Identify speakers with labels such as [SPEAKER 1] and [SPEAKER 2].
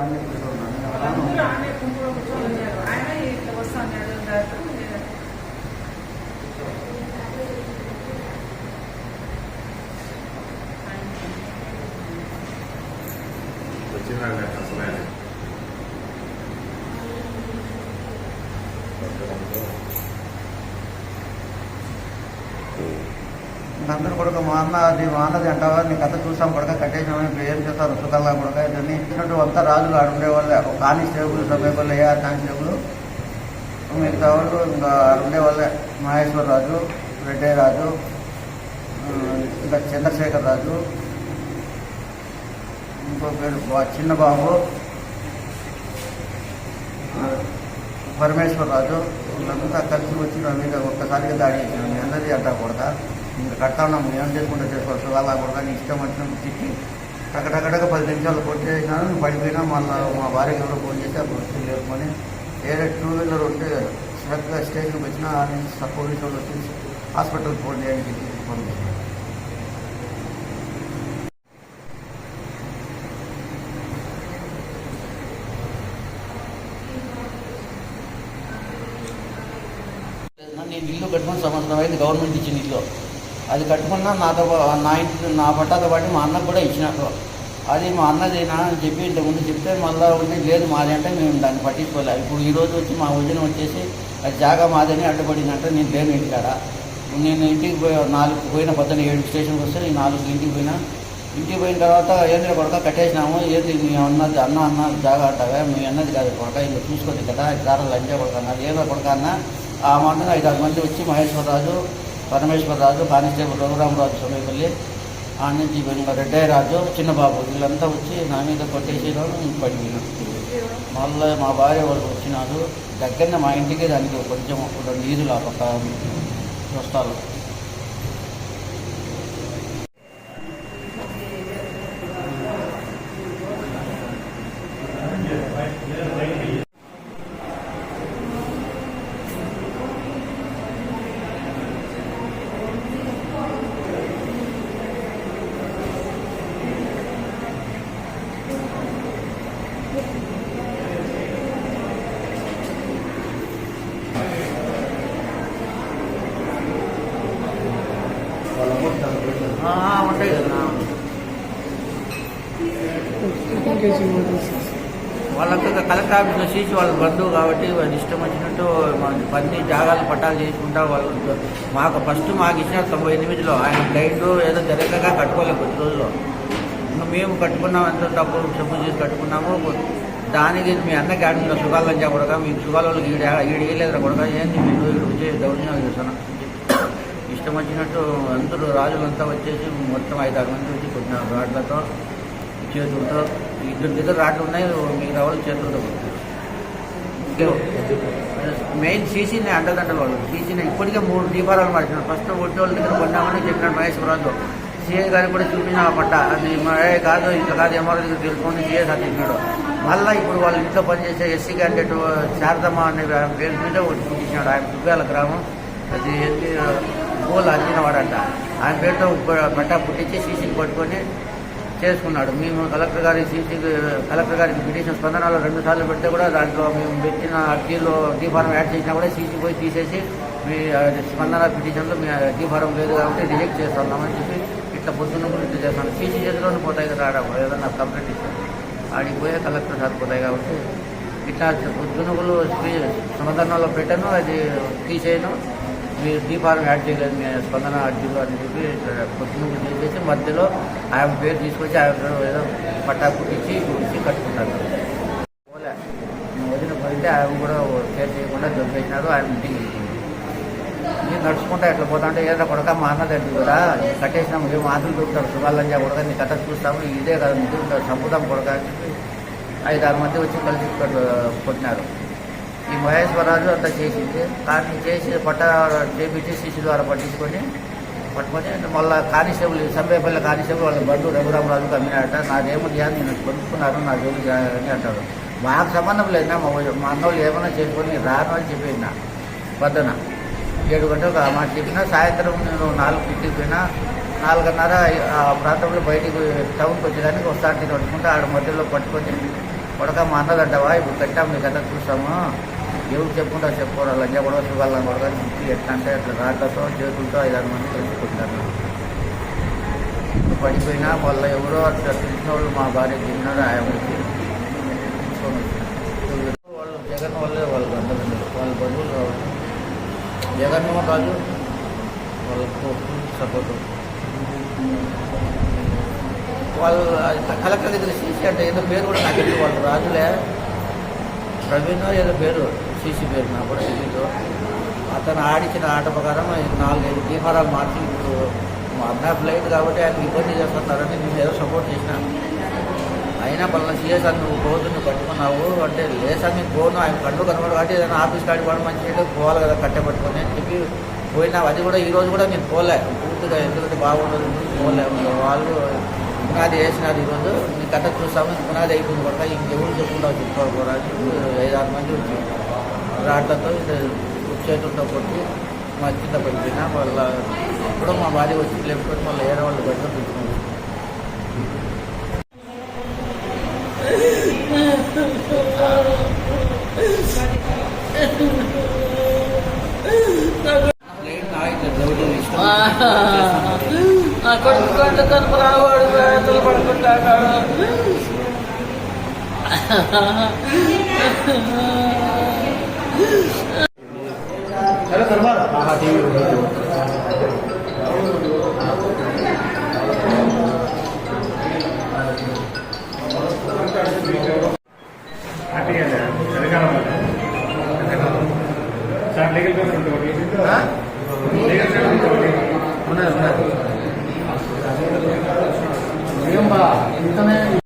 [SPEAKER 1] వాళ్ళందరూ ఆమె గుంపులో కూర్చొని ఆయన ఇట్లా
[SPEAKER 2] వచ్చిందండి అసలు
[SPEAKER 3] నందుని కొడుకు మా అన్న అది మా అన్నది అంటావా? నీ కథ చూసాం కొడక కట్టేసామని ఇప్పుడు ఏం చేస్తారు సుఖల్లా కొడక ఇవన్నీ ఇచ్చినట్టు అంతా రాజులు ఆడ ఉండేవాళ్ళే కానిస్టేబుల్ సమీపంలో ఏఆర్ కానిస్టేబుల్ మిగతా వాళ్ళు ఇంకా ఉండేవాళ్ళే మహేశ్వర రాజు రెడ్డే రాజు ఇంకా చంద్రశేఖర్ రాజు. ఇంకో పేరు చిన్న బాబు. ఆ, పరమేశ్వర్ రాజు. వీళ్ళంతా కలిసి వచ్చి నా మీద ఒక్కసారిగా దాడి చేసిన మీ అన్నది అంటా ఇంకా కడతా ఉన్నాం ఏం చేయకుండా చేసుకోవచ్చు? వాళ్ళ కూడా నీ ఇష్టం వచ్చినప్పుడు తిట్టి టకటకటక పది నిమిషాలు కొట్టేసినాను పడిపోయినా మళ్ళీ మా భార్యకి ఎవరో ఫోన్ చేసి అప్పుడు వచ్చి లేపుకొని వేరే టూ వీలర్ ఉంటే సడన్గా స్టేషన్కి వచ్చినా ఆ నుంచి పోలీసు వాళ్ళు వచ్చి హాస్పిటల్కి ఫోన్ చేయడానికి ఫోన్ చేశారు. నేను ఇల్లు కట్టుకుని సంవత్సరం అయింది గవర్నమెంట్ ఇచ్చిన ఇల్లు. అది కట్టుకున్నా నాతో నా ఇంటి నా పట్టాతో పాటు మా అన్నకు కూడా ఇచ్చినట్టు అది మా అన్నదేనా అని చెప్పి ఇంతకుముందు చెప్తే మళ్ళీ ఉండి లేదు మాది అంటే మేము దాన్ని పట్టించుకోలే ఇప్పుడు ఈరోజు వచ్చి మా వదిన వచ్చేసి అది జాగా మాదని అడ్డుపడిందంటే. నేను లేను ఇంటికాడ. నేను ఇంటికి పోయి నాలుగు పోయిన పొద్దున ఏడు స్టేషన్కి వస్తే నేను నాలుగు ఇంటికి పోయినా. ఇంటికి పోయిన తర్వాత ఏంద్ర కొడక కట్టేసినాము. ఏంది మీ అన్నది అన్న అన్న జాగా అంటావా? మీ అన్నది కాదు కొడక. ఇల్లు చూసుకోండి కదా. దారాలు లంచే కొడక అన్నారు. ఏదో కొడక అన్న. ఆ మాట ఐదు ఆరు మంది వచ్చి మహేశ్వరరాజు పరమేశ్వరరాజు కానిస్టేబుల్ రఘురామరాజు సమయంలో ఆ నుంచి ఇంకా రెడ్డయ్య రాజు చిన్నబాబు వీళ్ళంతా వచ్చి నా మీద కొట్టేసేదాను పడిపోయినా మళ్ళీ మా భార్య వాళ్ళు వచ్చినారు. దగ్గరనే మా ఇంటికి దానికి కొంచెం రెండు ఈదులు ఆ పక్క వస్తారు ఉంటాయి వాళ్ళంతా కలెక్టర్ ఆఫీస్ వచ్చేసి వాళ్ళ బంధువు కాబట్టి వాళ్ళు ఇష్టం వచ్చినట్టు మన పన్ని జాగాలు పట్టాలు చేసుకుంటా వాళ్ళు మాకు ఫస్ట్ మాకు ఇచ్చిన తొంభై ఎనిమిదిలో ఆయన బ్లైండ్ ఏదో జరగగా కట్టుకోలేదు కొద్ది రోజులు. మేము కట్టుకున్నాం ఎంత డబ్బులు సబ్బు చేసి కట్టుకున్నాము. దానికి మీ అన్నకి సుఖాలు సుగాలని చెప్పడగా మీకు సుగాలు ఈడ ఈడ వేయలేదు కూడా ఏంది మీరు ఇక్కడ వచ్చి దౌర్జన్యం ఇష్టం వచ్చినట్టు అందరూ రాజులంతా వచ్చేసి మొత్తం ఐదు ఆరు మంది వచ్చి కొట్టినారు రాడ్లతో చేతులతో. ఇద్దరు దగ్గర రాడ్లు ఉన్నాయి మీకు రావాలి చేతులతో మెయిన్ సీసీని అండదండలు వాళ్ళు సీసీని ఇప్పటికే మూడు దీపారాలు మార్చినారు. ఫస్ట్ ఒట్టి వాళ్ళ దగ్గర కొన్నామని చెప్పినాడు మహేశ్వరరాజు సీఏ గారికి కూడా చూపించిన పట్ట అది ఏ కాదు ఇట్లా కాదు ఎంఆర్ఓ దగ్గర తెలుసుకొని సీఏ సార్ చెప్పినాడు. మళ్ళీ ఇప్పుడు వాళ్ళ ఇంట్లో పనిచేసే ఎస్సీ క్యాండిడేట్ శారదమ్మ అనే పేరు మీద ఒకటి చూపించినాడు. ఆయన దుబ్బాల గ్రామం. అది పూలు గోల్ అందినవాడంట ఆయన పేరుతో ప- పుట్టించి సీసీని పట్టుకొని చేసుకున్నాడు. మేము కలెక్టర్ గారి సీసీ కలెక్టర్ గారికి పిటిషన్ స్పందనలో రెండు సార్లు పెడితే కూడా దాంట్లో మేము పెట్టిన అర్జీలో డీ ఫారం యాడ్ చేసినా కూడా సీసీ పోయి తీసేసి మీ స్పందన పిటిషన్లో మీ డీ ఫారం లేదు కాబట్టి రిజెక్ట్ చేస్తున్నామని చెప్పి ఇట్లా పొద్దున్న కూడా ఇట్లా చేస్తాను సీసీ చేతిలోనే పోతాయి కదా ఆడ ఏదన్నా కంప్లైంట్ ఇస్తే. ఆడికి పోయే కలెక్టర్ సార్ పోతాయి కాబట్టి ఇట్లా పొద్దునగులు స్పందనలో పెట్టాను అది తీసేయను. మీరు దీపాలను యాడ్ చేయలేదు మీ స్పందన అర్జీలో అని చెప్పి పొద్దున చేసి మధ్యలో ఆయన పేరు తీసుకొచ్చి ఆయన ఏదో పట్టా కుట్టించి గురించి కట్టుకుంటారు. పోలే. వదిన పోయితే ఆయన కూడా కేర్ చేయకుండా దొరికేసినారు ఆయన ఇంటికి నేను నడుచుకుంటా ఎట్లా పోతా అంటే ఏదో కొడక మా అన్న దగ్గర కూడా కట్టేసినాము ఏం ఆతులు దొరుకుతారు సుగాలని కొడక నీ కథ చూస్తాము ఇదే కదా మీకు చంపుదాం కొడక అని చెప్పి ఐదు ఆరు మంది వచ్చి కలిసి కొట్టినారు. ఈ మహేశ్వరరాజు అంతా చేసింది. కానీ చేసి పట్ట చేపించి సీసీ ద్వారా పట్టించుకొని పట్టుకొని మళ్ళీ కానిస్టేబుల్ సంబేపల్లి కానిస్టేబుల్ వాళ్ళ బంధు రఘురామరాజుకి అమ్మినాడట నాదేమో చేయాలి నేను కొనుక్కున్నాను నా జోలి అని అంటారు. మాకు సంబంధం లేదు మా మా అన్నోళ్ళు ఏమైనా చేసుకొని రాను అని చెప్పిన పొద్దున. ఏడు గంటలకు మా మాట చెప్పినా సాయంత్రం నేను నాలుగు ఇంటికి పోయినా నాలుగున్నర ఆ ప్రాంతంలో బయటికి టౌన్కి వచ్చేదానికి వస్తాను పట్టుకుంటే ఆడ మధ్యలో పట్టుకొని కొడక మా అన్నదంటావా? ఇప్పుడు కట్టాం నీకు కథ చూస్తాము. ఎవరు చెప్పుకుంటా చెప్పుకోరు లంజా కూడా వాళ్ళని కూడా చుట్టూ ఎట్లా అంటే అట్లా రాకతో చేతులతో ఐదారు మంది తెలుసుకుంటారు పడిపోయినా వాళ్ళ ఎవరో అట్లా తెలిసిన వాళ్ళు మా భార్య తిన్నారు ఆయన వచ్చి వాళ్ళు జగన్ వాళ్ళే వాళ్ళు అందరూ వాళ్ళ బంధువులు కావాలి జగన్మోహన్ రాజు వాళ్ళకు సపోర్టు వాళ్ళు అది కలెక్టర్ దగ్గర సీసీ అంటే ఏదో పేరు కూడా నాకు వాళ్ళు రాజులే. ప్రవీణ్ ఏదో పేరు. సీసీ పేరు నా కూడా తెలీదు. అతను ఆడించిన ఆట ప్రకారం నాలుగైదు దీపారాలు మార్చి ఇప్పుడు మా అన్న ఫ్లైట్ కాబట్టి ఆయన ఇబ్బంది చేస్తున్నారని నేను ఏదో సపోర్ట్ చేసిన. అయినా పలానా సీఎస్ అని నువ్వు పోతు నువ్వు పట్టుకున్నావు అంటే లేసా నీకు పోను ఆయన కళ్ళు కనబడు కాబట్టి ఏదైనా ఆఫీస్ కాడి కూడా మంచిగా పోవాలి కదా కట్టె పట్టుకొని అని చెప్పి పోయినా అది కూడా ఈరోజు కూడా నేను పోలే. పూర్తిగా ఎందుకంటే బాగుండదు పోలే. వాళ్ళు పునాది వేసినారు ఈరోజు నీ కథ చూస్తాము. పునాది అయిపోయింది కూడా ఇంకెవరు చెప్పుకుంటావు చెప్పుకోవాలి ఐదు ఐదారు మంది వచ్చి రాళ్ళతో ఇది చేతులతో కొట్టి మా కింద పడిపోయినా వాళ్ళ ఇప్పుడు మా భార్య వచ్చి లేకపోతే మళ్ళీ వేరే వాళ్ళు బయట తీసుకున్నారు ప్లేట్ నాయకులు రౌడీలు ఇష్టం?
[SPEAKER 2] ఆ కొడుకు కొంచెం తలుపు రావాడు వేతలు పడుకుంటాడు.
[SPEAKER 3] Kalau terbalik.